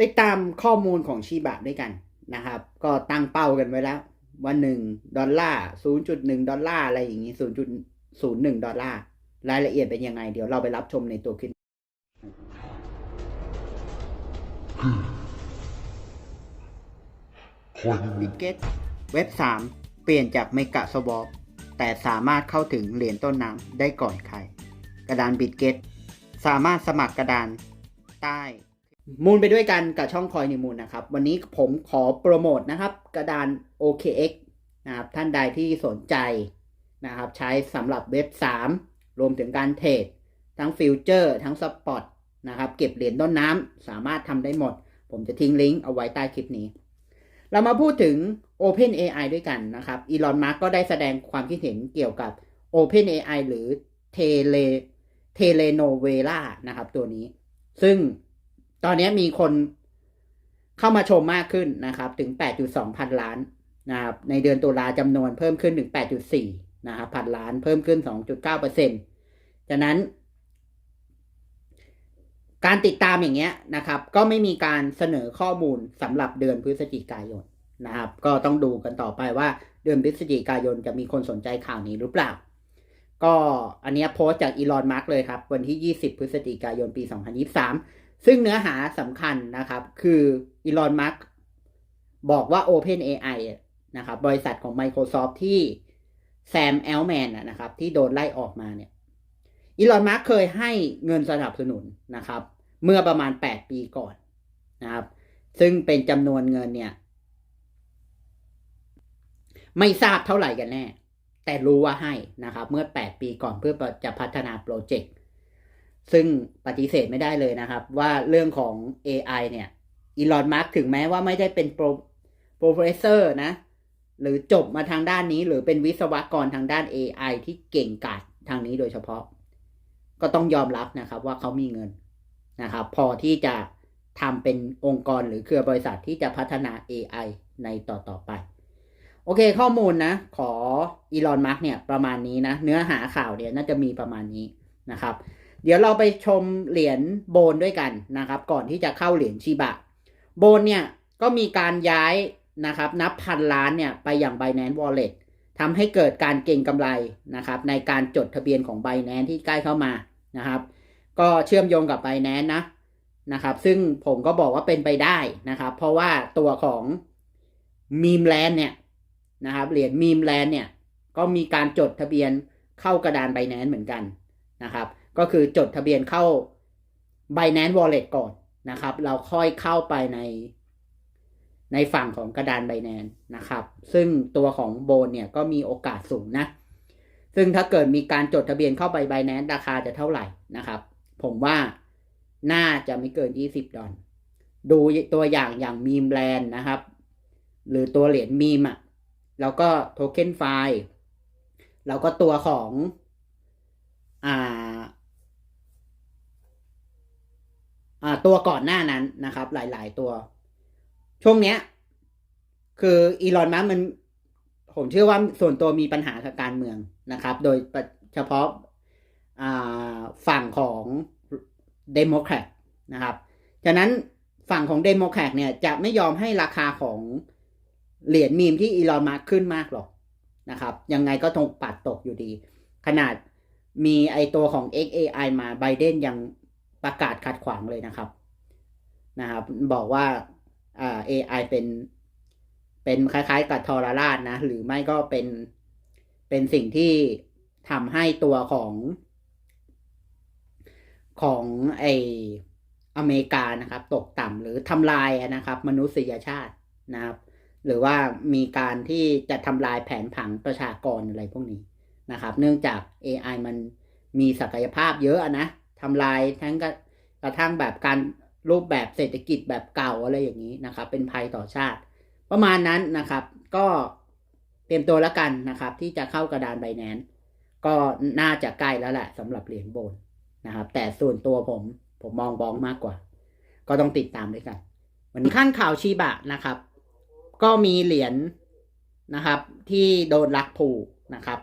ติดตามข้อมูลของชีบะด้วยกันนะครับ ก็ตั้งเป้ากันไว้แล้ว ว่าหนึ่งดอลลาร์ศูนย์จุดหนึ่งดอลลาร์อะไรอย่างนี้ศูนย์จุดศูนย์หนึ่งดอลลาร์รายละเอียดเป็นยังไง เดี๋ยวเราไปรับชมในตัวคลิปบิเกตเว็บ 3 เปลี่ยนจากเมกะสวอปแต่สามารถเข้าถึงเหรียญต้นน้ำได้ก่อนใคร กระดานบิตเกตสามารถสมัครกระดานใต้ มูลไปด้วยกันกับช่องคอยนิมูลนะครับ วันนี้ผมขอโปรโมทนะครับ กระดาน OKX นะครับ ท่านใดที่สนใจนะครับ ใช้สำหรับเว็บ 3 รวมถึงการเทรดทั้งฟิวเจอร์ทั้งสปอตนะครับ เก็บเหรียญต้นน้ำสามารถทำได้หมด ผมจะทิ้งลิงก์เอาไว้ใต้คลิปนี้ เรามาพูดถึง Open AI ด้วยกันนะครับอีลอนมาร์กก็ได้แสดงความคิดเห็นเกี่ยวกับ Open AI หรือ Tele Telenovela นะครับตัวนี้ ซึ่ง ตอนนี้มีคนเข้ามาชมมากขึ้นนะครับ ถึง 8.2 พันล้านนะครับในเดือนตุลาจำนวนเพิ่มขึ้นถึง 8.4 นะครับพันล้านเพิ่มขึ้น 2.9%จากนั้น การติดตามอย่างเงี้ยนะครับ ก็ไม่มีการเสนอข้อมูลสำหรับเดือนพฤศจิกายนนะครับ ก็ต้องดูกันต่อไปว่าเดือนพฤศจิกายนจะมีคนสนใจข่าวนี้หรือเปล่า ก็อันเนี้ยโพสต์จากอีลอนมาร์กเลยครับ วันที่ 20 พฤศจิกายนปี 2023 ซึ่งเนื้อหาสำคัญนะครับ คืออีลอนมาร์กบอกว่า Open AI นะครับ บริษัทของ Microsoft ที่แซมแอลแมนนะครับ ที่โดนไล่ออกมาเนี่ยอีลอนมาร์กเคยให้เงินสนับสนุนนะครับ เมื่อประมาณ 8 ปีก่อนนะครับ ซึ่งเป็นจำนวนเงินเนี่ย ไม่ทราบเท่าไหร่กันแน่ แต่รู้ว่าให้นะครับ เมื่อ 8 ปีก่อนเพื่อจะพัฒนาโปรเจกต์ ซึ่งปฏิเสธไม่ได้เลยนะครับ ว่าเรื่องของ AI เนี่ยอีลอนมาร์กถึงแม้ว่าไม่ได้เป็นโปรโปรเฟสเซอร์นะ หรือจบมาทางด้านนี้ หรือเป็นวิศวกรทางด้าน AI ที่เก่งกาจทางนี้โดยเฉพาะ ก็ต้องยอมรับนะครับว่าเขามีเงินนะครับ พอที่จะทำเป็นองค์กรหรือเครือบริษัทที่จะพัฒนา AI ในต่อต่อไป โอเคข้อมูลนะ ขออีลอนมาร์กเนี่ยประมาณนี้นะ เนื้อหาข่าวเนี่ยน่าจะมีประมาณนี้นะครับ เดี๋ยวเราไปชมเหรียญโบนด้วยกันนะครับ ก่อนที่จะเข้าเหรียญชิบะ โบนเนี่ยก็มีการย้ายนะครับ นับพันล้านเนี่ยไปอย่าง Binance Wallet ทำให้เกิดการเก็งกำไรนะครับ ในการจดทะเบียนของ Binance ที่ใกล้เข้ามานะครับ ก็เชื่อมโยงกับ Binance นะนะครับ ซึ่งผมก็บอกว่าเป็นไปได้นะครับ เพราะว่าตัวของมีมแลนเนี่ยนะครับเหรียญมีมแลนเนี่ยก็มีการจดทะเบียนเข้ากระดาน Binance เหมือนกันนะครับ ก็คือจดทะเบียนเข้า Binance Wallet ก่อนนะครับ เราค่อยเข้าไปใน ในฝั่งของกระดาน Binance นะครับ ซึ่งตัวของโบนเนี่ยก็มีโอกาสสูงนะ ซึ่งถ้าเกิดมีการจดทะเบียนเข้าไป Binance ราคาจะเท่าไหร่นะครับ ผมว่าน่าจะไม่เกิน 20 ดอลดูตัวอย่างอย่างมีมแลนนะครับ หรือตัวเหรียญมีมอะแล้วก็โทเค็นไฟล์แล้วก็ตัวของอ่าอ่า ตัวก่อนหน้านั้นนะครับ หลาย ๆ ตัว ช่วงเนี้ย คืออีลอนมัสมัน ผมเชื่อว่าส่วนตัวมีปัญหาทางการเมืองนะครับ โดยเฉพาะฝั่งของเดโมแครตนะครับฉะนั้นฝั่งของเดโมแครตเนี่ยจะไม่ยอมให้ราคาของเหรียญมีมที่อีลอนมาขึ้นมากหรอกนะครับ ยังไงก็ตงปัดตกอยู่ดี ขนาดมีไอตัวของ XAI มาไบเดนยัง ประกาศขัดขวางเลยนะครับนะครับ บอกว่าอ่า AI เป็นเป็นคล้ายๆกับทรราชนะ หรือไม่ก็เป็นเป็นสิ่งที่ทำให้ตัวของ ของไออเมริกานะครับ ตกต่ำหรือทำลายนะครับ มนุษยชาตินะครับ หรือว่ามีการที่จะทำลายแผนผังประชากรอะไรพวกนี้นะครับ เนื่องจาก AI มันมีศักยภาพเยอะนะ ทำลายทั้งกระทั่งแบบการรูปแบบเศรษฐกิจแบบเก่าอะไรอย่างนี้นะครับ เป็นภัยต่อชาติ ประมาณนั้นนะครับ ก็เตรียมตัวแล้วกันนะครับ ที่จะเข้ากระดานไบแนนก็น่าจะใกล้แล้วแหละสำหรับเหรียญโบนนะครับ แต่ส่วนตัวผมผมมองบองมากกว่า ก็ต้องติดตามด้วยกัน วันนี้ขั้นข่าวชีบะนะครับ ก็มีเหรียญนะครับ ที่โดนลักผูกนะครับ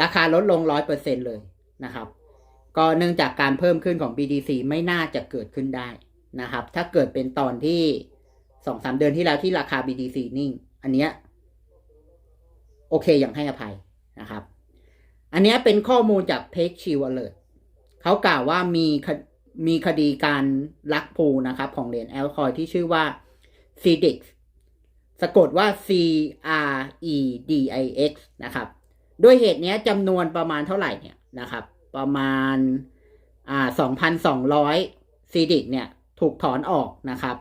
ราคาลดลงร้อยเปอร์เซ็นเลยนะครับ ก็เนื่องจากการเพิ่มขึ้นของ BTC ไม่น่าจะเกิดขึ้นได้นะครับ ถ้าเกิดเป็นตอนที่สองสามเดือนที่แล้วที่ราคา BTC นิ่ง อันเนี้ยโอเคอยังให้อภัยนะครับ อันเนี้ยเป็นข้อมูลจาก p a g e Shield Alert เขากล่าวว่ามีมีคดีการลักพูนะครับของเหรียญแอลคอยที่ชื่อว่า CDX สะกดว่า C R E D I X นะครับ ด้วยเหตุเนี้ยจำนวนประมาณเท่าไหร่เนี่ยนะครับ ประมาณอ่า2,200 CDX เนี่ยถูกถอนออกนะครับ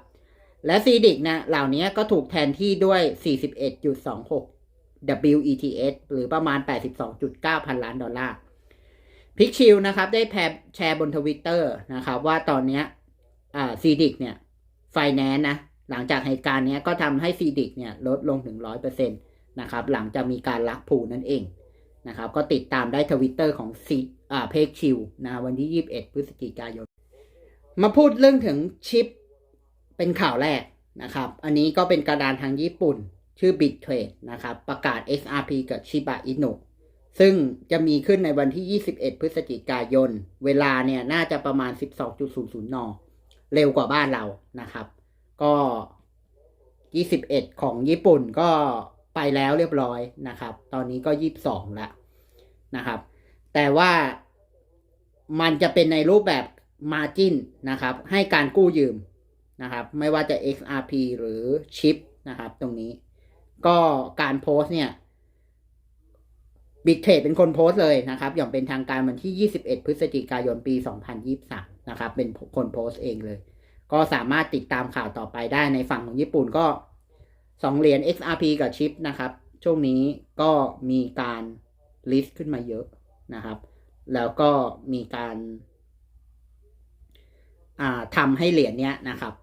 และ CDX นะเหล่านี้ก็ถูกแทนที่ด้วย 41.26 WETS หรือประมาณ 82.9 พันล้านดอลลาร์พิกชิลนะครับได้แพร์แชร์บนทวิตเตอร์นะครับว่าตอนนี้ยอ่า CDX เนี่ยไฟแนนซ์นะหลังจากเหตุการณ์นี้ก็ทำให้ CDX เนี่ยลดลงถึง 100%นะครับหลังจากมีการลักพูนั่นเองนะครับก็ติดตามได้ทวิตเตอร์ของซี อ่าเพกชิลนะวันที่ 21 พฤศจิกายน มาพูดเรื่องถึงชิปเป็นข่าวแรกนะครับ อันนี้ก็เป็นกระดานทางญี่ปุ่น ชื่อ BitTrade นะครับ ประกาศ XRP กับ Shiba Inu ซึ่งจะมีขึ้นในวันที่ 21 พฤศจิกายน เวลาเนี่ยน่าจะประมาณ 12.00 น เร็วกว่าบ้านเรานะครับ ก็ 21 ของญี่ปุ่นก็ไปแล้วเรียบร้อยนะครับ ตอนนี้ก็ 22 แล้วนะครับ แต่ว่ามันจะเป็นในรูปแบบ Margin นะครับ ให้การกู้ยืมนะครับ ไม่ว่าจะ XRP หรือชิปนะครับ ตรงนี้ ก็การโพสเนี่ยบิตเทรดเป็นคนโพสเลยนะครับ อย่างเป็นทางการวันที่ 21 พฤศจิกายนปี 2023 นะครับ เป็นคนโพสเองเลย ก็สามารถติดตามข่าวต่อไปได้ในฝั่งของญี่ปุ่นก็ 2 เหรียญ XRP กับชิปนะครับ ช่วงนี้ก็มีการลิสต์ขึ้นมาเยอะ นะครับ แล้วก็มีการาทำให้เหรียญเนี้ยนะครับ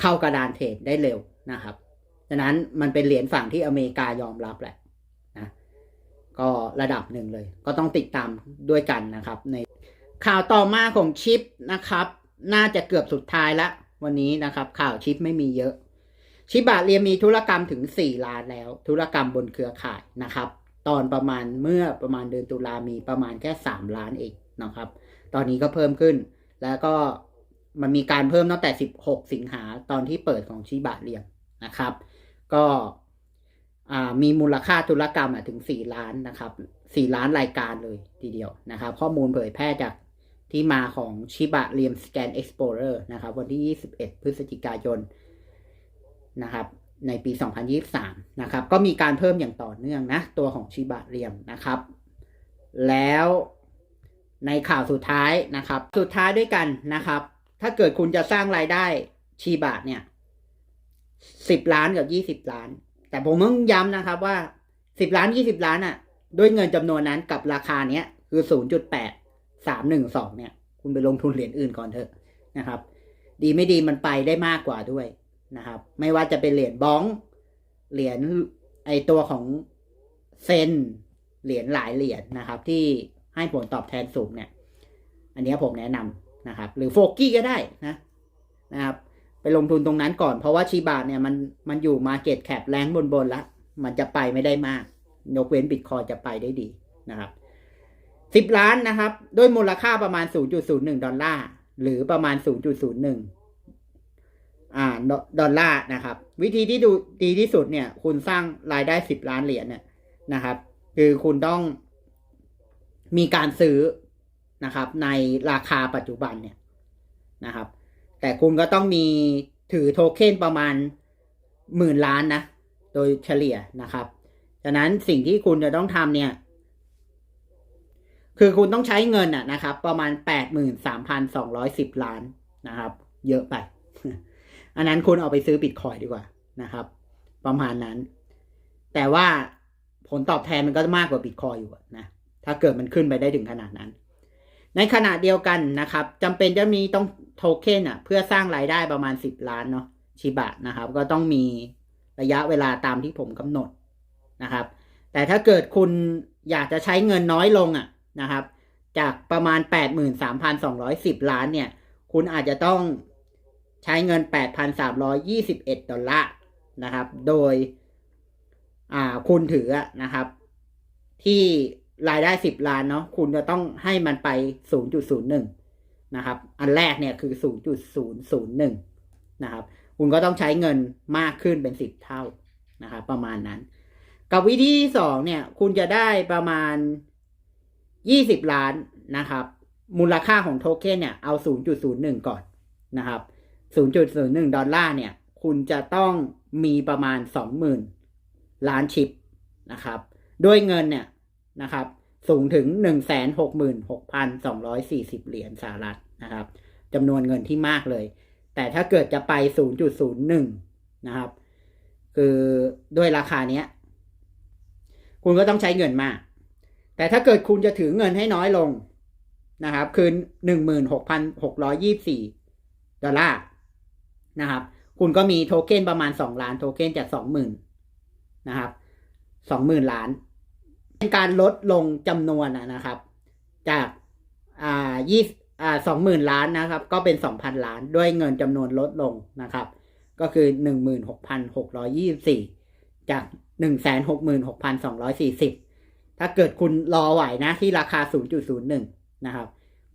เข้ากระดานเทรดได้เร็วนะครับฉะนั้นมันเป็นเหรียญฝั่งที่อเมริกายอมรับแหละนะก็ระดับหนึ่งเลย ก็ต้องติดตามด้วยกันนะครับ ในข่าวต่อมาของชิปนะครับ น่าจะเกือบสุดท้ายละวันนี้นะครับ ข่าวชิปไม่มีเยอะ ชิบะเรียมีธุรกรรมถึง 4 ล้านแล้ว ธุรกรรมบนเครือข่ายนะครับ ตอนประมาณเมื่อประมาณเดือนตุลามีประมาณแค่ 3 ล้านเองนะครับ ตอนนี้ก็เพิ่มขึ้น แล้วก็มันมีการเพิ่มตั้งแต่ 16 สิงหาตอนที่เปิดของชิบะเรียมนะครับ ก็มีมูลค่าธุรกรรมถึง 4 ล้านนะครับ 4 ล้านรายการเลยทีเดียวนะครับ ข้อมูลเผยแพร่จากที่มาของชิบะเรียม Scan Explorer นะครับ วันที่ 21 พฤศจิกายนนะครับ ในปี 2023 นะครับ ก็มีการเพิ่มอย่างต่อเนื่องนะ ตัวของชิบะเรียมนะครับ แล้วในข่าวสุดท้ายนะครับ สุดท้ายด้วยกันนะครับ ถ้าเกิดคุณจะสร้างรายได้ชีบะเนี่ย10ล้านกับ20ล้าน แต่ผมต้องย้ำนะครับว่า10ล้าน20ล้านอะ่ะ ด้วยเงินจำนวนนั้นกับราคาเนี้ยคือ0.8 312เนี่ย คุณไปลงทุนเหรียญอื่นก่อนเถอะนะครับ ดีไม่ดีมันไปได้มากกว่าด้วย นะครับ ไม่ว่าจะเป็นเหรียญบ้อง เหรียญไอตัวของเซน เหรียญหลายเหรียญนะครับ ที่ให้ผลตอบแทนสูงเนี่ย อันนี้ผมแนะนำนะครับ หรือโฟกี้ก็ได้นะนะครับ ไปลงทุนตรงนั้นก่อนเพราะว่าชีบาเนี่ยมันมันอยู่มาเก็ตแคปแรงบนบนละมันจะไปไม่ได้มากยกเว้นบิตคอยจะไปได้ดีนะครับสิบล้านนะครับ ด้วยมูลค่าประมาณ 0.01 ดอลลาร์ หรือประมาณ 0.01 อ่าดอลลาร์นะครับ วิธีที่ดูดีที่สุดเนี่ย คุณสร้างรายได้10ล้านเหรียญเนี่ยนะครับ คือคุณต้องมีการซื้อนะครับ ในราคาปัจจุบันเนี่ยนะครับ แต่คุณก็ต้องมีถือโทเค็นประมาณหมื่นล้านนะ โดยเฉลี่ยนะครับฉะนั้นสิ่งที่คุณจะต้องทำเนี่ย คือคุณต้องใช้เงินอะนะครับ ประมาณแปดหมื่นสามพันสองร้อยสิบล้านนะครับ เยอะไป อันนั้นคุณเอาไปซื้อบิตคอยดีกว่านะครับ ประมาณนั้น แต่ว่าผลตอบแทนมันก็มากกว่าบิตคอยอยู่นะถ้าเกิดมันขึ้นไปได้ถึงขนาดนั้น ในขณะเดียวกันนะครับจำเป็นจะมีต้องโทเค็นอะ เพื่อสร้างรายได้ประมาณ 10 ล้านเนาะชิบะนะครับ ก็ต้องมีระยะเวลาตามที่ผมกำหนดนะครับ แต่ถ้าเกิดคุณอยากจะใช้เงินน้อยลงอะนะครับ จากประมาณ 83,210 ล้านเนี่ย คุณอาจจะต้อง ใช้เงิน 8,321 ดอลลาร์นะครับ โดยคุณถือนะครับ ที่รายได้ 10 ล้านเนาะคุณจะต้องให้มันไป 0.01 นะครับ อันแรกเนี่ยคือ 0.001 นะครับ คุณก็ต้องใช้เงินมากขึ้นเป็น 10 เท่านะครับประมาณนั้น กับวิธีที่สองเนี่ย คุณจะได้ประมาณ 20 ล้านนะครับ มูลค่าของโทเค็นเนี่ยเอา 0.01 ก่อนนะครับ 0.01 ดอลลาร์เนี่ย คุณจะต้องมีประมาณ 20,000 ล้านชิปนะครับ ด้วยเงินเนี่ยนะครับ สูงถึง 166,240 เหรียญสหรัฐนะครับจำนวนเงินที่มากเลย แต่ถ้าเกิดจะไป 0.01 นะครับ คือด้วยราคาเนี้ย คุณก็ต้องใช้เงินมาก แต่ถ้าเกิดคุณจะถือเงินให้น้อยลงนะครับ คือหนึ่งหมื่นหกพันหกร้อยี่สี่ดอลลาร์ นะครับ คุณก็มีโทเค็นประมาณสองล้านโทเค็นจากสองหมื่นนะครับสองหมื่นล้าน เป็นการลดลงจำนวนนะครับ จากอ่ายี่อ่าสองหมื่นล้านนะครับ ก็เป็นสองพันล้านด้วยเงินจำนวนลดลงนะครับ ก็คือหนึ่งหมื่นหกพันหกร้อยี่สี่จากหนึ่งแสนหกหมื่นหกพันสองร้อยสี่สิบถ้าเกิดคุณรอไหวนะที่ราคาศูนย์จุดศูนย์หนึ่งนะครับ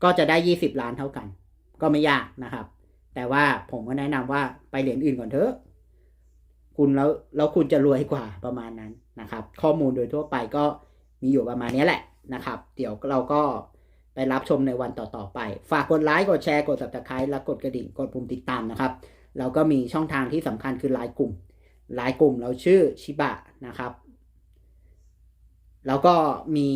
ก็จะได้ยี่สิบล้านเท่ากัน ก็ไม่ยากนะครับ แต่ว่าผมก็แนะนำว่าไปเหรียญอื่นก่อนเถอะ คุณแล้วแล้วคุณจะรวยกว่าประมาณนั้นนะครับ ข้อมูลโดยทั่วไปก็มีอยู่ประมาณนี้แหละนะครับ เดี๋ยวเราก็ไปรับชมในวันต่อๆไป ฝากกดไลค์กดแชร์กด subscribe และกดกระดิ่งกดปุ่มติดตามนะครับเราก็มีช่องทางที่สำคัญคือไลน์กลุ่มไลน์กลุ่มเราชื่อชิบะนะครับ แล้วก็มี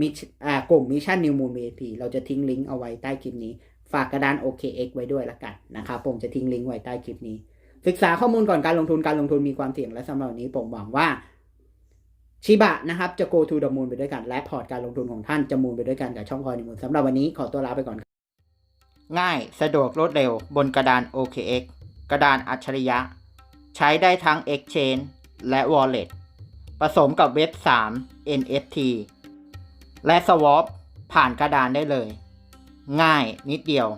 มิชอ่ากลุ่มมิชชั่นนิวมูน VIP เราจะทิ้งลิงก์เอาไว้ใต้คลิปนี้ ฝากกระดาน OKX ไว้ด้วยละกันนะครับผมจะทิ้งลิงก์ไว้ใต้คลิปนี้ ศึกษาข้อมูลก่อนการลงทุนการลงทุนมีความเสี่ยงและสำหรับนนี้ผมหวังว่าชิบะนะครับจะ go to the moon ไปด้วยกัน และพอร์ตการลงทุนของท่านจะมูนไปด้วยกันกับช่องคอยนิมูลสำหรับวันนี้ขอตัวลาไปก่อน ง่ายสะดวกรวดเร็วบนกระดาน OKX กระดานอัจฉริยะ ใช้ได้ทั้ง Exchange และ Wallet ผสมกับเว็บ 3 NFT และ Swap ผ่านกระดานได้เลย ง่ายนิดเดียว